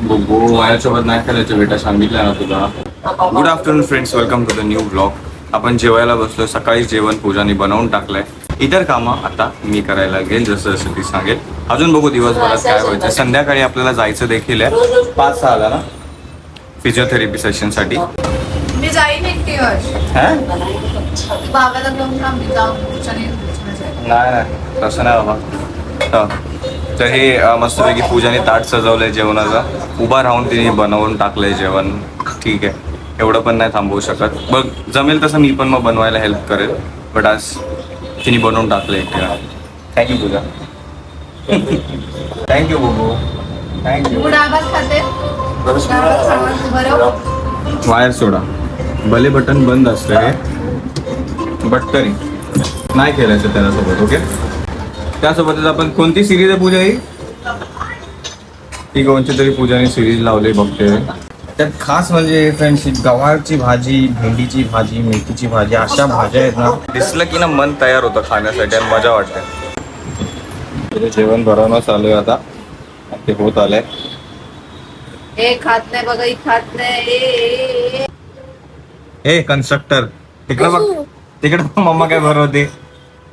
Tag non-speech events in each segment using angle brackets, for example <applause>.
बुबू माझ्यासोबत नाही करायचं बेटा सांगितलं ना तुला. Good afternoon friends welcome to the new blog आपण जेवायला बसलो सकाळी जेवण पूजाने बनवून टाकलंय. इतर कामं आता मी करायला गेल जसं जसं ती सांगेल. अजून बघू दिवसभरात काय व्हायचं. संध्याकाळी आपल्याला जायचं देखील आहे. पाच सहाला ना? फिजिओथेरपी सेशनसाठी मी जाईन हा? जाईन. नाही नाही. तसं नाही बाबा. हा. तर हे मस्तपैकी पूजाने ताट सजवलंय जेवणाचं. उभा राहून तिने बनवून टाकलंय जेवण. ठीक आहे. एवढं पण नाही थांबवू शकत. बघ जमेल तसं मी पण मग बनवायला हेल्प करेल. बट आज तिने बनवून टाकलंय thank you Pooja. Thank you Bubu. Thank you wire सोडा. भले बटन बंद असतं बट तरी. नाही खेळायचं त्याच्यासोबत ओके त्यासोबतच आपण कोणती सिरीज आहे पूजा ही ही कोणती तरी पूजाने सिरीज लावली बघते त्यात खास म्हणजे फ्रेंड्स गवारची भाजी भेंडीची भाजी मेथीची भाजी अशा भाज्या आहेत ना. दिसलं की ना मन तयार होतं खाण्यासाठी आणि मजा वाटते. तुझं जेवण भरवणं चालू आहे आता. ते होत आलंय. ए खात नाही बघा ही खात नाही. ए, ए, ए. ए. कन्स्ट्रक्टर तिकडे बघ. तिकडे मम्मा काय भरवते?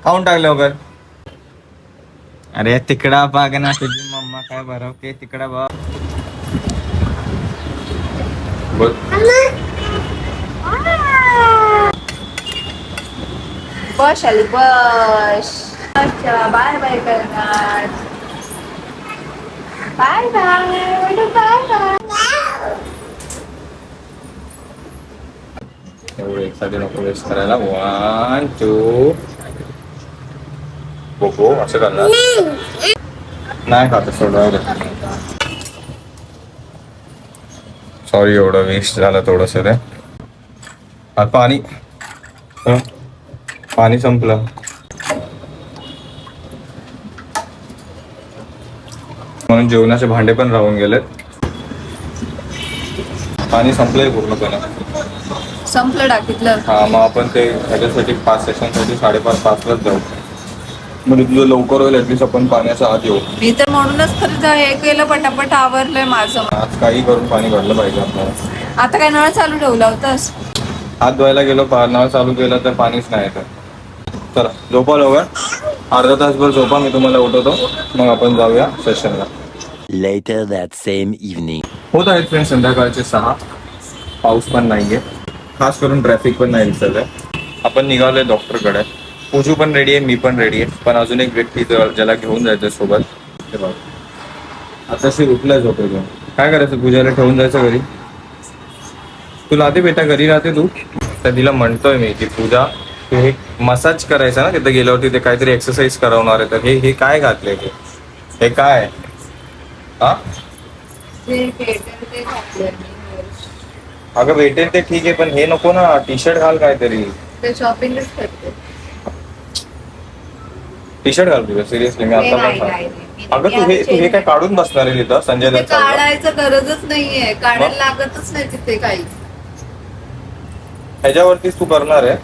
खाऊन टाकले वगैरे अरे तिकडा बघ ना तुझी मम्मा काय भरवते तिकडा बघ. बोल बस आली बस. अच्छा बाय बाय करणार बाय बाय बाय बाय एवढं एकसाठी नको वेस्ट करायला. वन टू बोको असं करणार. नाही खात सोडा सॉरी एवढं वेस्ट झालं थोडस आ, पाणी. हं? पाणी संपलं. म्हणून जेवणाचे भांडे पण राहून गेलेत. पाणी संपलंय पूर्णपणे. संपलं टाकीतलं हा मग आपण ते ह्याच्यासाठी पाच सेशनसाठी साडेपाच पाचलाच जाऊ. म्हणजे तुझं लवकर होईल ऍटलीस्ट आपण पाण्याच्या आत येऊ. मी तर म्हणूनच तर जा- हे केलं पटापट आवरलंय माझं. आज काही करून पाणी भरलं पाहिजे आपल्याला. आता काय नळ चालू ठेवला होतास? हात धुवायला गेलो पा- नळ चालू केलं तर पाणीच नाही येत. चला झोपा लवकर. अर्धा तासभर झोपा मी तुम्हाला उठवतो. मग आपण जाऊया सेशनला Later that same evening. होत आहेत फ्रेंड संध्याकाळचे सहा. पाऊस पण नाहीये. खास करून ट्रॅफिक पण नाही दिसत आहे. आपण निघालोय डॉक्टरकडे पूजू पण रेडी आहे मी पण रेडी आहे. पण अजून एक व्यक्ती ज्याला घेऊन जायचं सोबत ते बघ. आताशी उठलाय झोपेतून. काय करायचं? पूजाला ठेवून जायचं घरी? तुला आधी बेटा घरी राहते तू. तर तिला म्हणतोय मी की पूजा तू हे मसाज करायचा ना तिथे गेल्यावरती ते काहीतरी एक्सरसाइज करवणार आहे. तर हे हे काय घातले हे हे काय? हा? अगं भेटेल ते ठीक आहे पण हे नको ना टी शर्ट घाल काहीतरी. ते शॉपिंगच करते. टी शर्ट घाल तुझं सिरियसली मी आता नाही, पण. अगं तू हे तू हे काय काढून बसणार आहे तिथं संजय ते दत्त काढायचं गरजच नाहीये. काढायला? लागतच नाही तिथे काही. ह्याच्यावरतीच तू करणार आहे.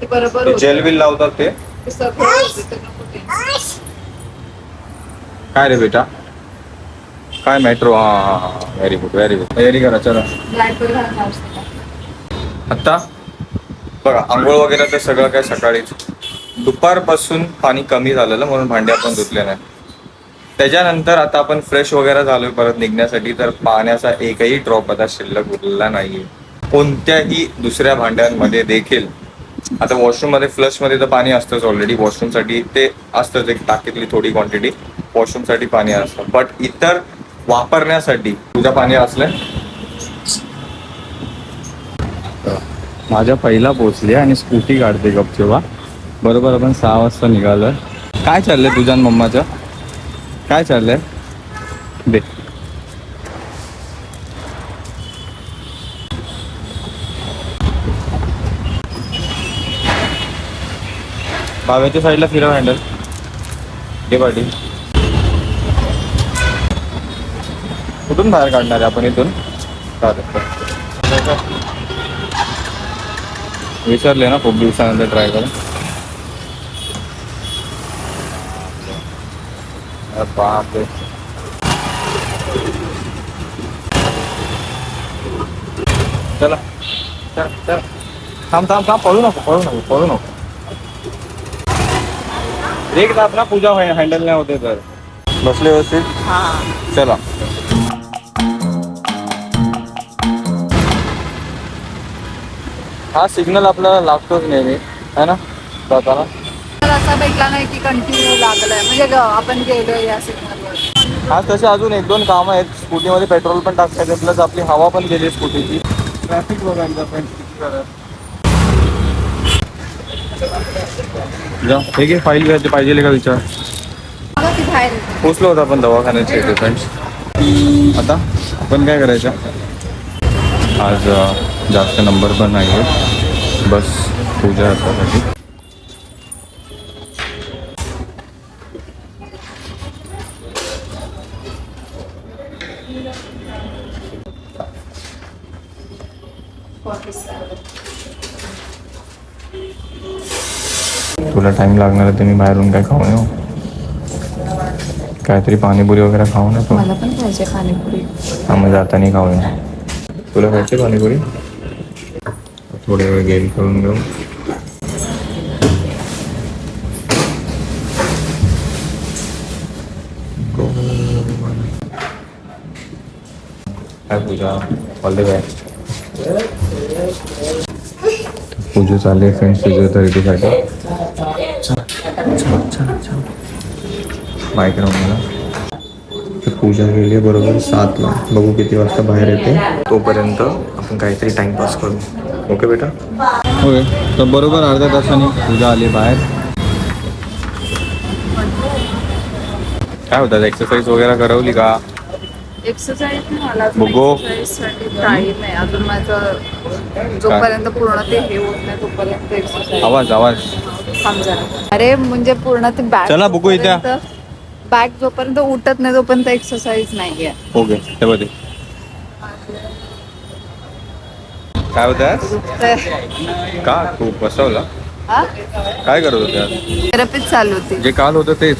ते बरोबर ते होतं. जेल बिल लावतात ते. ते सगळं होतं, ते नको ते. काय रे बेटा? काय मेट्रो हा हा हा व्हेरी गुड व्हेरी गुड तयारी करा चला. Diaper घालणार असते. आत्ता? बघा आंघोळ वगैरे तर सगळं काय सकाळीच. दुपारपासून पाणी कमी झालेलं म्हणून भांडे आपण धुतले नाही. त्याच्यानंतर आता आपण फ्रेश वगैरे झालोय परत निघण्यासाठी तर पाण्याचा एकही ड्रॉप आता शिल्लक उरलेला नाहीये. कोणत्याही दुसऱ्या भांड्यांमध्ये देखील आता वॉशरूममध्ये फ्लशमध्ये तर पाणी असतंच ऑलरेडी वॉशरूमसाठी ते असतंच एक टाकीतली थोडी क्वांटिटी वॉशरूमसाठी पाणी असतं. बट इतर वापरण्यासाठी तुझ्या पाणी असलंय माझ्या पहिला पोचली आणि स्कूटी काढते गपचेवा बरोबर आपण सहा वाजता निघालोय. काय चाललंय तुझ्या मम्माचं? काय चाललंय? दे. बाव्याच्या साईडला फिरव हँडल घे पाटील कुठून बाहेर काढणार आहे आपण इथून? चालेल विसरले ना खूप दिवसानंतर ट्राय करून. बापरे चला चल चल थांब थांब थांब पळू नको पळू नको पळू नको एक दाब ना पूजा हँडल नाही होते तर बसले व्यवस्थित चला हा सिग्नल आपल्याला लागतोच नेहमी है ना जाताना असा भेटला नाही की कंटिन्यू लागलाय. म्हणजे ग- आपण गेलो या सिग्नलवर आज तसे अजून एक दोन कामं आहेत. स्कूटीमध्ये पेट्रोल पण टाकायचं प्लस आपली हवा पण गेली स्कूटीची. ट्रॅफिक बघायला. जा. हे घे फाईल घ्यायची पाहिजे का विचार. पोचलो होता आपण दवाखान्याचे इथे फ्रेंड्स आता आपण काय करायचं? आज जास्त नंबर पण नाही आहे बस पूजा आतासाठी तुला टाइम लागणार आहे तर मी बाहेरून काय खाऊ नये काहीतरी पाणीपुरी वगैरे खाऊ ना तू। मला पण पाहिजे पाणीपुरी हा मग जाताना खाऊया तुला खायची पाणीपुरी थोडे वेळ गेम करून घेऊ। काय Pooja? All the best Pooja चालली आहे फ्रेंड्स फिजिओथेरपीसाठी बाईक तर पूजा गेली आहे बरोबर सातला. बघू किती वाजता बाहेर येते. तोपर्यंत आपण काहीतरी टाइमपास करू. ओके बेटा? ओके तर बरोबर अर्ध्या तासाने पूजा आली बाहेर. काय होतात एक्सरसाइज वगैरे करवली का? एक्सरसाइज मला टाईम आहे. अजून माझं जोपर्यंत पूर्ण ते हे होत नाही तोपर्यंत एक्सरसाइज आवाज आवाज. थांब जरा. अरे म्हणजे पूर्ण ते बॅग चला, बघू इथे. बॅग जोपर्यंत उठत नाही तोपर्यंत एक्सरसाइज नाहीये. ओके ते बघे काय होत तर का? तू बसवला. हा काय करत होते आज? थेरपीच चालू होती. जे काल होतं तेच.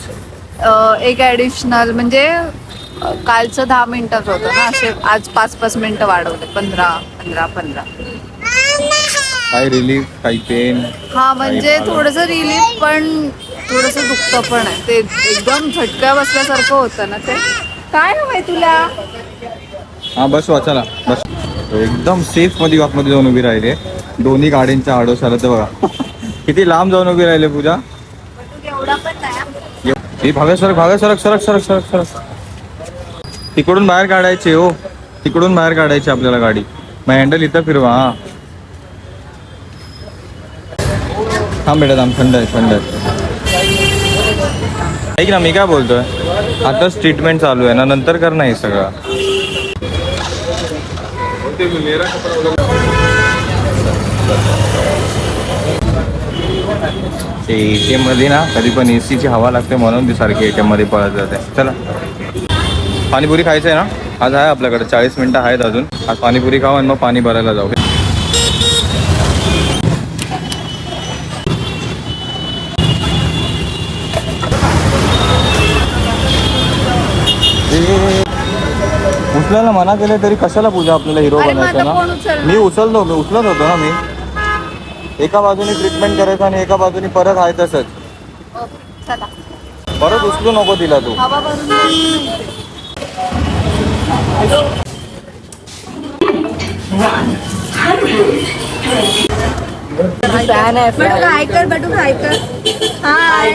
अं, एक ॲडिशनल म्हणजे अं, कालचं दहा मिनिटाचं होतं ना असे आज पाच पाच मिनिटं वाढवले पंधरा पंधरा पंधरा. काय रिलीफ काही पेन हा म्हणजे थोडस रिलीफ पण थोडस दुखतं पण आहे. ते एकदम झटका बसल्यासारखं होतं ना ते. काय हवंय तुला? हा बस वाचाला बस. एकदम सेफमध्ये आतमध्ये जाऊन उभी राहिले. दोन्ही गाड्यांच्या आडोशाला तर बघा. <laughs> किती लांब जाऊन उभी राहिले पूजा. ही भाव्या सरक भाव्या सरक सरक सरक सरक सरक तिकडून बाहेर काढायचे हो. तिकडून बाहेर काढायची आपल्याला गाडी. मग हँडल इथं फिरवा हा. थांब बेटा थांब थंड आहे थंड आहे. ऐक ना मी काय बोलतोय? आताच ट्रीटमेंट चालू आहे ना नंतर कर नाही सगळं. ते एममध्ये ना कधी पण एसी ची हवा लागते म्हणून ती सारखी एटीएममध्ये पळत जाते. चला. पाणीपुरी खायचं आहे ना? आज आहे आपल्याकडे चाळीस मिनिटं आहेत अजून. आज पाणीपुरी खाऊ आणि मग पाणी भरायला जाऊ. उचलायला मना केले तरी कशाला पूजा आपल्याला हिरो अरे मग बनायचं कोण ना? उचलणार? मी उचलतो मी उचलत होतो ना मी. एका बाजूने ट्रीटमेंट करायचं आणि एका बाजूने परत आहे तसंच. ओके, चला परत उचलू नको तिला तू. हवा भरून हाय.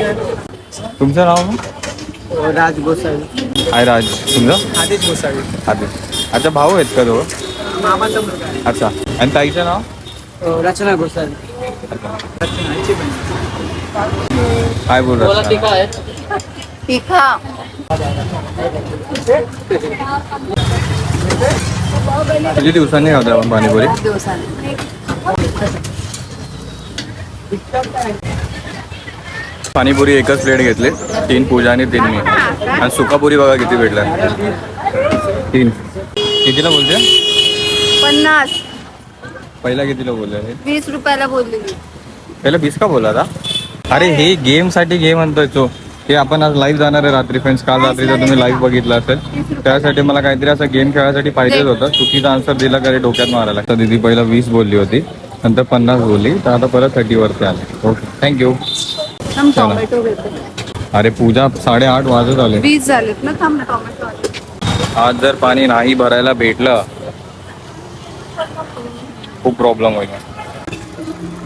तुमचं नाव? राज गोसावी. हाय राज तुमचं? आदेश गोसावी आधी अच्छा भाऊ आहेत का तो मामाचा मुलगा आहे. अच्छा. आणि ताईचं नाव? अं, रचना गोसावी रचनाची बहीण. काय बोल रचना? आहे? किती दिवसांनी खातो आपण पाणीपुरी? दिवसांनी. पाणीपुरी एकच प्लेट घेतले. तीन पूजा आणि तीन मी. आणि सुकापुरी बघा किती भेटल्या. तीन. कितीला बोलते? पन्नास. पहिला कितीला बोलले? वीस रुपयाला बोलली. पहिला बीस का बोला आता? अरे हे गेमसाठी घे म्हणतोय तो. हे आपण आज लाईव्ह जाणार आहे रात्री फ्रेंड्स काल रात्रीचा तुम्ही लाईव्ह बघितलं असेल त्यासाठी मला काहीतरी असं गेम खेळायसाठी पाहिजेच होतं. चुकीचा आन्सर दिला तरी डोक्यात मारायला? तर दीदी पहिला वीस बोलली होती नंतर पन्नास बोलली तर आता परत थर्टी वरती आले. ओके थँक्यू थांब टोमॅटो घेते. अरे पूजा साडेआठ वाजत आले. वीस झालेत ना थांब ना टोमॅटो आले. आज जर पाणी नाही भरायला भेटलं खूप प्रॉब्लेम होईल.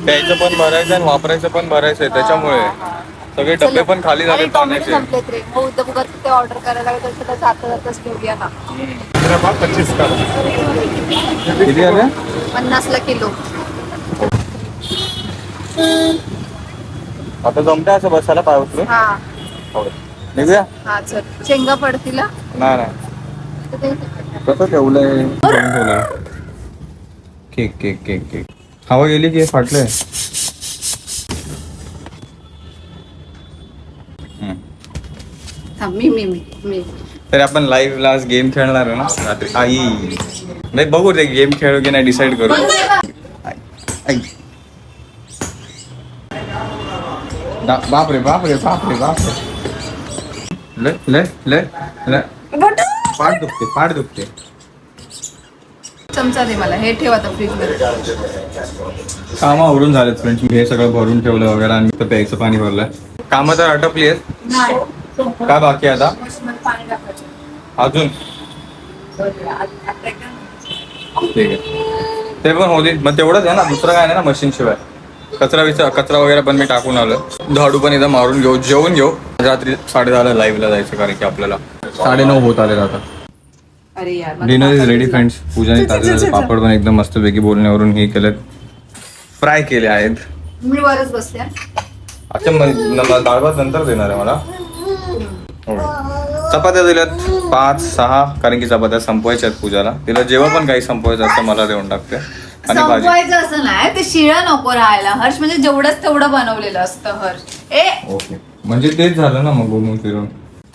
प्यायचं पण भरायचं आणि वापरायचं पण भरायचं आहे त्याच्यामुळे सगळे डबे पण खाली झाले अरे टोमॅटो पाण्याचे. संपलेत रे. मग उद्या बघत ते ऑर्डर करायला लागेल तर त्याचं जाता जाताच घेऊया ना. किती आले? पन्नासला किलो. आता जमते असं बसायला? पाय उचलून? हा. निघूया? हा चल. शेंगा पडतील? हा. नाही नाही. तर ते- कसं ठेवलंय. Cake cake cake cake. हवा गेली की फाटले थांब मी मी मी मी. तरी आपण लाईव्ह आज गेम खेळणार आहे ना? रात्री आई. नाही बघू ते गेम खेळू की नाही डिसाईड करू. आई, आई. दा- बापरे बापरे बापरे बापरे ले ले ले ले पाठ दुखते पाठ दुखते. चमचा दे मला हे ठेव आता फ्रीजमध्ये कामं आवरून झालेत फ्रेंड्स मी हे सगळं भरून ठेवलं वगैरे आणि तर प्यायचं पाणी भरलंय. कामं तर आटपली आहेत नाही. काय बाकी आता? अजून? ठीक आहे. ते पण होते मग तेवढंच आहे ना दुसरं काय नाही ना मशीन शिवाय. कचरा विचा कचरा वगैरे पण मी टाकून आलो झाडू पण एकदा मारून घेऊ जेवून घेऊ. रात्री साडे दहाला लाईव्हला जायचं कारण की आपल्याला. साडे नऊ होत आले आता. अरे यार मला डिनर इज रेडी. फ्रेंड्स पूजाने ताजे ताजे पापड पण एकदम मस्तपैकी बोलण्यावरून हे केलेत. फ्राय केले आहेत. मी वरच बसते. अच्छा मग डाळ भात नंतर देणार आहे मला. चपात्या दिल्यात. पाच सहा कारण की चपात्या संपवायच्या आहेत पूजाला. तिला जेव्हा पण काही संपवायचं असतं मला देऊन टाकते. आणि भाजी. संपवायचं असं नाही ते शिळं नको राहायला. हर्ष म्हणजे जेवढंच तेवढं बनवलेलं असतं हर्ष. ए! ओके. म्हणजे तेच झालं ना मग घुमून फिरून.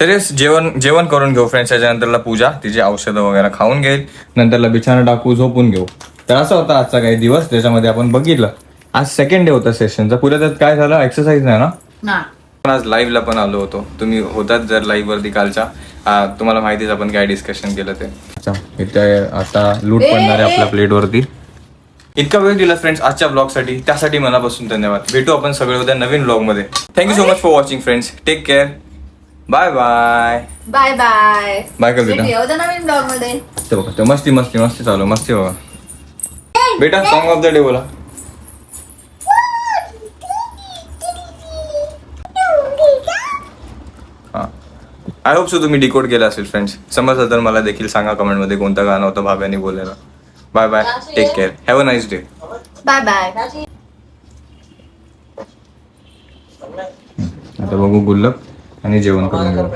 तरी जेवण जेवण करून घेऊ फ्रेंड्स त्याच्यानंतरला पूजा. तिची औषधं वगैरे खाऊन घेईल. नंतरला बिछाना टाकू झोपून घेऊ. तर असं होता आजचा काही दिवस त्याच्यामध्ये आपण बघितलं. आज सेकंड डे होता सेशनचा पुढे त्यात काय झालं? एक्सरसाइज नाही ना? ना. पण आज लाईव्हला पण आलो होतो. तुम्ही होतात जर लाईव्ह वरती कालच्या. आ, तुम्हाला माहितीच आपण काय डिस्कशन केलं ते. अच्छा इथे आता लूट पडणार आहे. आपल्या प्लेटवरती इतका वेळ दिला फ्रेंड्स आजच्या ब्लॉगसाठी त्यासाठी मनापासून धन्यवाद. भेटू आपण सगळे उद्या नवीन ब्लॉगमध्ये thank you so much for watching friends take care bye bye bye bye bye कर बेटा भेटूया उद्या नवीन ब्लॉगमध्ये. ते बघा ते मस्ती मस्ती मस्ती चालू मस्ती बघा. बेटा सॉन्ग ऑफ द डे बोला. हा. आय होप सो तुम्ही डिकोड केलं असेल फ्रेंड्स समजलं तर मला देखील सांगा कमेंटमध्ये कोणतं गाणं होतं भाव्याने बोललेलं bye bye take care have a nice day bye bye आता बघू गुल्लक आणि जेवण करून घेऊ.